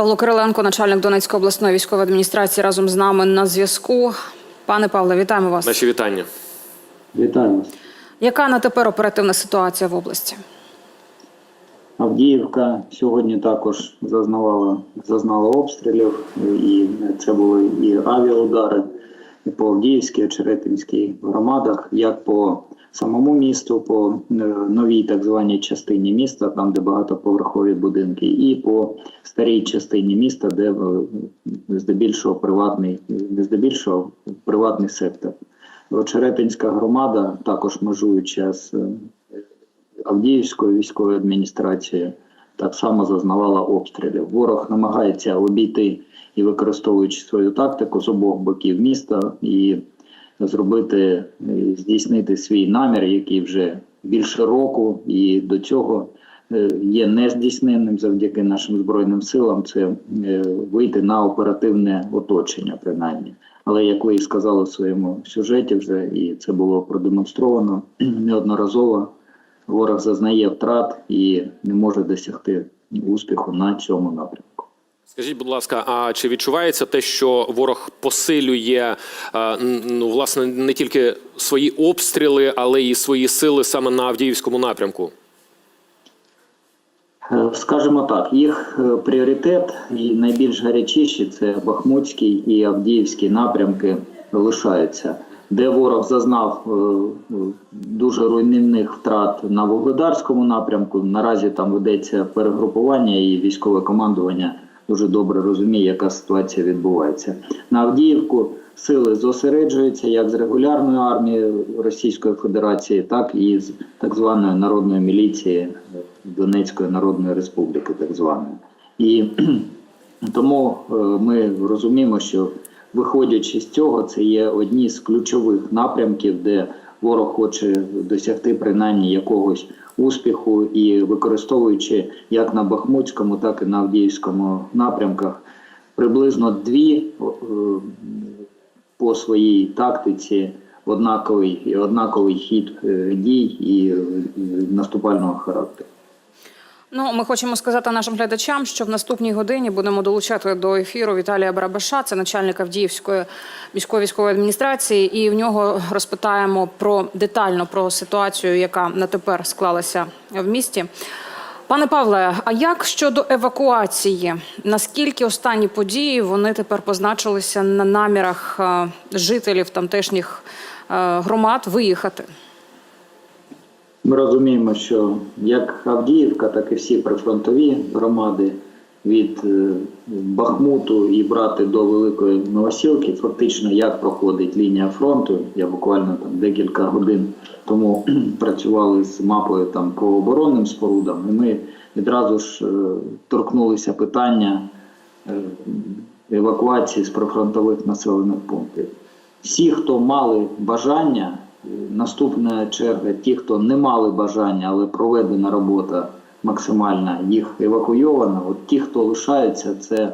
Павло Кириленко, начальник Донецької обласної військової адміністрації, разом з нами на зв'язку. Пане Павле, вітаємо вас. Наші вітання. Вітаю вас. Яка на тепер оперативна ситуація в області? Авдіївка сьогодні також зазнавала зазнала обстрілів, і це були і авіаудари і по Авдіївській, Очеретинській громадах, як по самому місту, по е, новій так званій частині міста, там де багатоповерхові будинки, і по старій частині міста, де е, здебільшого приватний, не здебільшого приватний сектор. Очеретинська громада, також межуюча з е, Авдіївської військової адміністрації так само зазнавала обстрілів. Ворог намагається обійти і використовуючи свою тактику з обох боків міста і зробити здійснити свій намір, який вже більше року і до цього е, є нездійсненним завдяки нашим збройним силам. Це е, вийти на оперативне оточення, принаймні. Але як ви і сказали в своєму сюжеті, вже і це було продемонстровано неодноразово. Ворог зазнає втрат і не може досягти успіху на цьому напрямку. Скажіть, будь ласка, а чи відчувається те, що ворог посилює е, ну, власне не тільки свої обстріли, але й свої сили саме на Авдіївському напрямку? Е, Скажімо так, їх е, пріоритет і найбільш гарячіші це Бахмутський і Авдіївський напрямки лишаються, де ворог зазнав дуже руйнівних втрат на Вугледарському напрямку. Наразі там ведеться перегрупування, і військове командування дуже добре розуміє, яка ситуація відбувається. На Авдіївку сили зосереджуються як з регулярної армії Російської Федерації, так і з так званої народної міліції Донецької Народної Республіки, так званої. І тому е, ми розуміємо, що виходячи з цього, це є одні з ключових напрямків, де ворог хоче досягти принаймні якогось успіху і використовуючи як на Бахмутському, так і на Авдіївському напрямках приблизно дві е, по своїй тактиці однаковий, однаковий хід е, дій і наступального характеру. Ну, ми хочемо сказати нашим глядачам, що в наступній годині будемо долучати до ефіру Віталія Барабаша, це начальник Авдіївської військової військової адміністрації, і в нього розпитаємо про детально про ситуацію, яка на тепер склалася в місті. Пане Павле, а як щодо евакуації? Наскільки останні події вони тепер позначилися на намірах е, жителів тамтешніх е, громад виїхати? Ми розуміємо, що як Авдіївка, так і всі прифронтові громади від е, Бахмуту і брати до Великої Новосілки, фактично як проходить лінія фронту. Я буквально там декілька годин тому працювали з мапою там по оборонним спорудам, і ми відразу ж е, торкнулися питання е, евакуації з прифронтових населених пунктів. Всі, хто мали бажання, наступна черга, ті, хто не мали бажання, але проведена робота максимальна, їх евакуйовано. От ті, хто лишаються, це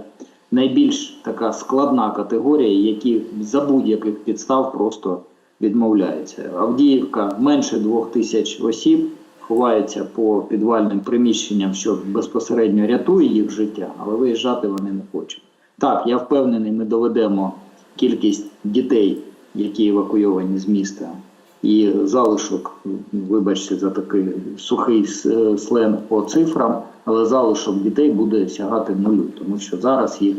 найбільш така складна категорія, які за будь-яких підстав просто відмовляються. Авдіївка менше двох тисяч осіб ховаються по підвальним приміщенням, що безпосередньо рятує їх життя, але виїжджати вони не хочуть. Так, я впевнений, ми доведемо кількість дітей, які евакуйовані з міста, і залишок, вибачте, за такий сухий с- сленг по цифрам, але залишок дітей буде сягати нулю, тому що зараз їх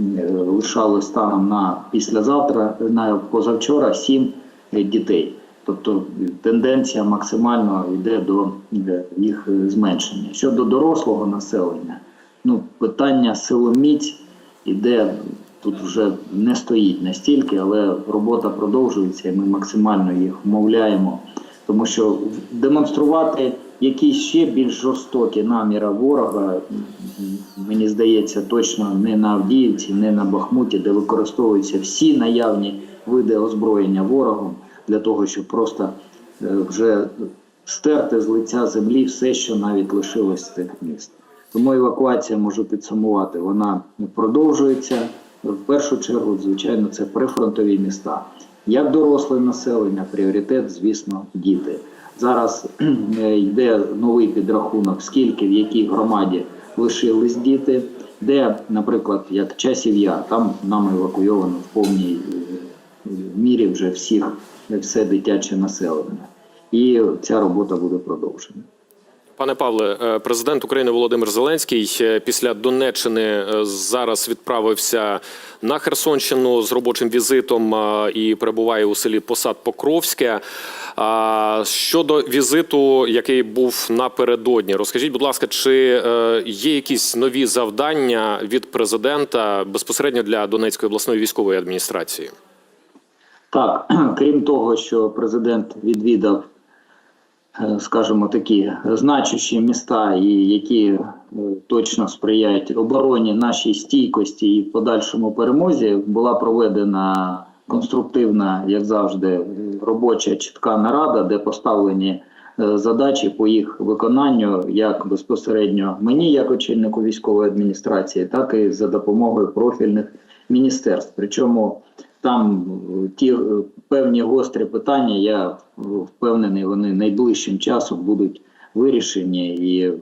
е, лишалось станом на післязавтра, на позавчора сім е, дітей. Тобто тенденція максимально йде до е, їх е, зменшення. Щодо дорослого населення, ну питання силоміць іде тут вже не стоїть настільки, але робота продовжується, і ми максимально їх вмовляємо, тому що демонструвати якісь ще більш жорстокі наміри ворога, мені здається, точно не на Авдіївці, не на Бахмуті, де використовуються всі наявні види озброєння ворогом для того, щоб просто е, вже стерти з лиця землі все, що навіть лишилось з тих міст. Тому евакуація можу підсумувати. Вона продовжується. В першу чергу, звичайно, це прифронтові міста. Як доросле населення, пріоритет, звісно, діти. Зараз е, йде новий підрахунок, скільки в якій громаді лишились діти. де, наприклад, як часів яр, там нам евакуйовано в повній е, мірі вже всіх все дитяче населення. І ця робота буде продовжена. Пане Павле, е, президент України Володимир Зеленський е, після Донеччини е, зараз відправився на Херсонщину з робочим візитом і перебуває у селі Посад Покровське. Щодо візиту, який був напередодні, розкажіть, будь ласка, чи є якісь нові завдання від президента безпосередньо для Донецької обласної військової адміністрації? Так, крім того, що президент відвідав, скажімо, такі значущі міста, і які е, точно сприяють обороні нашій стійкості і подальшому перемозі, була проведена конструктивна, як завжди, робоча чітка нарада, де поставлені е, задачі по їх виконанню, як безпосередньо мені, як очільнику військової адміністрації, так і за допомогою профільних міністерств. Причому там е, ті е, певні гострі питання, я е, впевнений, вони найближчим часом будуть вирішені, і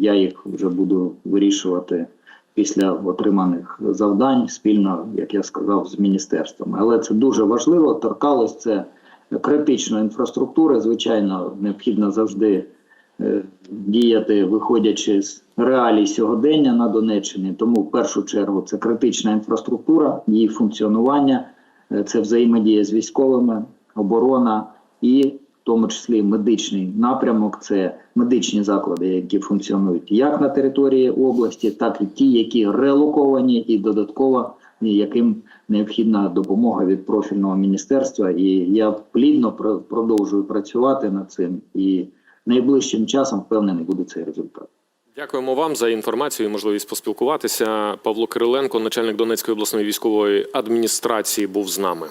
я їх вже буду вирішувати після отриманих завдань спільно, як я сказав, з міністерствами. Але це дуже важливо. Торкалось це критичної інфраструктури. Звичайно, необхідно завжди діяти, виходячи з реалій сьогодення на Донеччині. Тому в першу чергу це критична інфраструктура, її функціонування, це взаємодія з військовими, оборона і в тому числі медичний напрямок це медичні заклади, які функціонують як на території області, так і ті, які релоковані, і додатково яким необхідна допомога від профільного міністерства. І я плідно про- продовжую працювати над цим. І найближчим часом впевнений буде цей результат. Дякуємо вам за інформацію і можливість поспілкуватися. Павло Кириленко, начальник Донецької обласної військової адміністрації, був з нами.